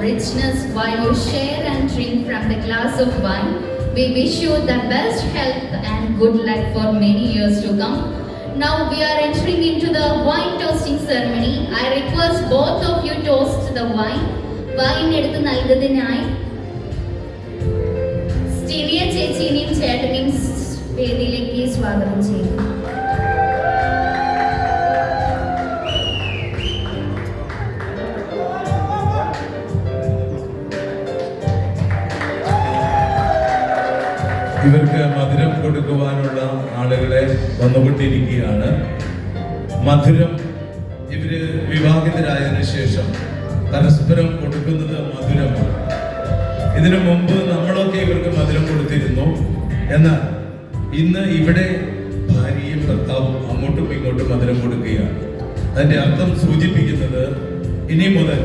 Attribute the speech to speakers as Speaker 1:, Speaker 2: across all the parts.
Speaker 1: richness while you share and drink from the glass of wine. We wish you the best health and good luck for many years to come. Now we are entering into the wine toasting ceremony. I request both of you toast the wine. Wine എടുത്ത് നൽകുന്നതിനായി സ്റ്റീലിയ ചേച്ചീനെയും ചേട്ടനെയും വേദിയിലേക്ക് സ്വാഗതം ചെയ്യുന്നു
Speaker 2: ഇവർക്ക് മധുരം കൊടുക്കുവാനുള്ള ആളുകളെ വന്നുകൊണ്ടിരിക്കുകയാണ് മധുരം ഇവർ വിവാഹിതരായതിനു ശേഷം പരസ്പരം കൊടുക്കുന്നത് മധുരമാണ്. ഇതിനു മുമ്പ് നമ്മളൊക്കെ ഇവർക്ക് മധുരം കൊടുത്തിരുന്നു. എന്നാൽ ഇന്ന് ഇവിടെ ഭാര്യയും ഭർത്താവും അങ്ങോട്ടും ഇങ്ങോട്ടും മധുരം കൊടുക്കുകയാണ്. അതിന്റെ അർത്ഥം സൂചിപ്പിക്കുന്നത് ഇനി മുതൽ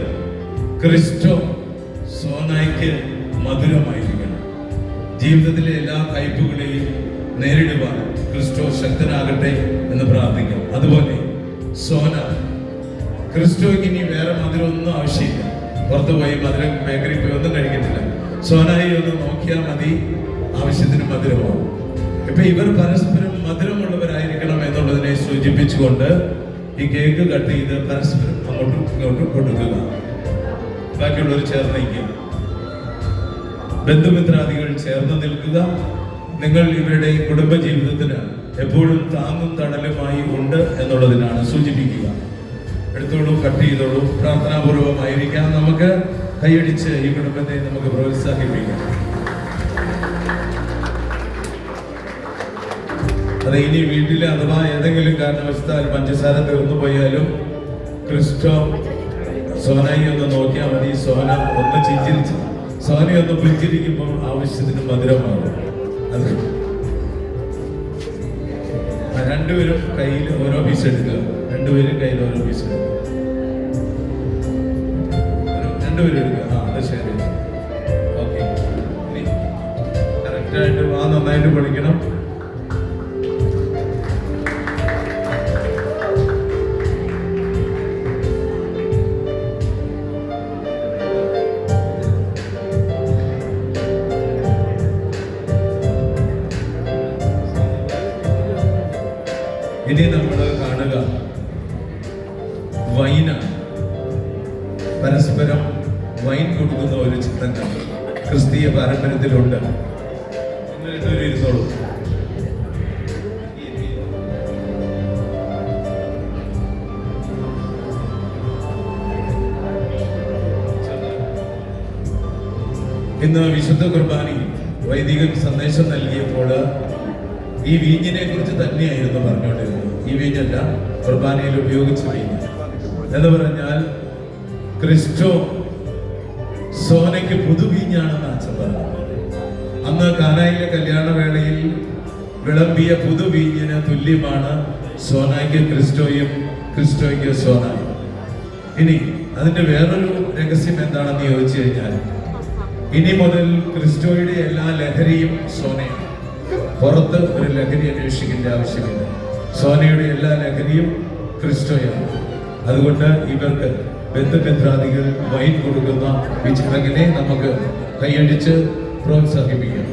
Speaker 2: ക്രിസ്റ്റോ സോനായ്ക്ക് മധുരമായിരിക്കണം ജീവിതത്തിലെ എല്ലാ കയ്പുകളെയും നേരിടുവാൻ ക്രിസ്റ്റോ ശക്തനാകട്ടെ എന്ന് പ്രാർത്ഥിക്കാം. അതുപോലെ സോന ക്രിസ്റ്റോയ്ക്ക് ഇനി വേറെ മധുരം ഒന്നും ആവശ്യമില്ല. പുറത്തു പോയി മധുരം ബേക്കറി പോയി ഒന്നും കഴിക്കത്തില്ല. സോനായി ഒന്ന് നോക്കിയാൽ മതി. ആവശ്യത്തിന് മധുരമാവും ഇപ്പൊ ഇവർ പരസ്പരം മധുരമുള്ളവരായിരിക്കണം എന്നുള്ളതിനെ സൂചിപ്പിച്ചുകൊണ്ട് ഈ കേക്ക് കട്ട് ചെയ്ത് പരസ്പരം അങ്ങോട്ടും ഇങ്ങോട്ടും കൊടുക്കുക. ബാക്കിയുള്ളവർ ചേർന്ന് നിൽക്കുക ബന്ധുമിത്രാദികൾ ചേർന്ന് നിൽക്കുക. നിങ്ങൾ ഇവരുടെ കുടുംബ ജീവിതത്തിന് എപ്പോഴും താങ്ങും തണലുമായി ഉണ്ട് എന്നുള്ളതിനാണ് സൂചിപ്പിക്കുക. എടുത്തോളൂ കട്ട് ചെയ്തോളൂ. പ്രാർത്ഥനാപൂർവമായിരിക്കാം. നമുക്ക് കൈയടിച്ച് ഈ കുടുംബത്തെ നമുക്ക് പ്രോത്സാഹിപ്പിക്കാം. അതെ ഇനി വീട്ടിൽ അഥവാ ഏതെങ്കിലും കാരണവശത്താൽ പഞ്ചസാര തീർന്നു പോയാലും ക്രിസ്റ്റോ സോനായി ഒന്ന് നോക്കിയാൽ സോന ഒന്ന് പുഞ്ചിരിക്കുമ്പോൾ ആവശ്യത്തിന് മധുരമാകും. അത് രണ്ടുപേരും കയ്യിൽ ഓരോ പീസ് എടുക്കുക. രണ്ടുപേരും കയ്യിൽ ഓരോ പീസ് എടുക്കുക. രണ്ടുപേരും എടുക്കുക. ആ അത് ശരി ഓക്കെ കറക്റ്റായിട്ട് ആ നന്നായിട്ട് പഠിക്കണം. ഇനി നമ്മൾ കാണുക. വൈനാണ് പരസ്പരം വൈൻ കൊടുക്കുന്ന ഒരു ചിത്രങ്ങൾ. ക്രിസ്തീയ പാരമ്പര്യത്തിലുണ്ട്. ഇന്ന് വിശുദ്ധ കുർബാനയിൽ വൈദികൻ സന്ദേശം നൽകിയപ്പോൾ ഈ വീഞ്ഞിനെ കുറിച്ച് തന്നെയായിരുന്നു പറഞ്ഞുകൊണ്ടിരുന്നത്. ഈ വീഞ്ഞല്ല കുർബാനയിൽ ഉപയോഗിച്ച വീഞ്ഞ്. എന്ന് പറഞ്ഞാൽ ക്രിസ്റ്റോ സോനയ്ക്ക് പുതുവീഞ്ഞാണെന്ന് അച്ഛൻ പറഞ്ഞു അന്ന് കാനായിലെ കല്യാണവേളയിൽ വിളമ്പിയ പുതുവീഞ്ഞിന് തുല്യമാണ് സോനായ്ക്ക് ക്രിസ്റ്റോയും ക്രിസ്റ്റോയ്ക്ക് സോനായും. ഇനി അതിന്റെ വേറൊരു രഹസ്യം എന്താണെന്ന് ചോദിച്ചു കഴിഞ്ഞാൽ ഇനി മുതൽ ക്രിസ്റ്റോയുടെ എല്ലാ ലഹരിയും സോനയാണ്. പുറത്ത് ഒരു ലഹരി അന്വേഷിക്കേണ്ട ആവശ്യമില്ല. സോനയുടെ എല്ലാ ലഹരിയും ക്രിസ്റ്റോയാണ്. അതുകൊണ്ട് ഇവർക്ക് ബന്ധുമിത്രാദികൾ വൈൻ കൊടുക്കുന്ന ചടങ്ങിനെ നമുക്ക് കൈയടിച്ച് പ്രോത്സാഹിപ്പിക്കാം.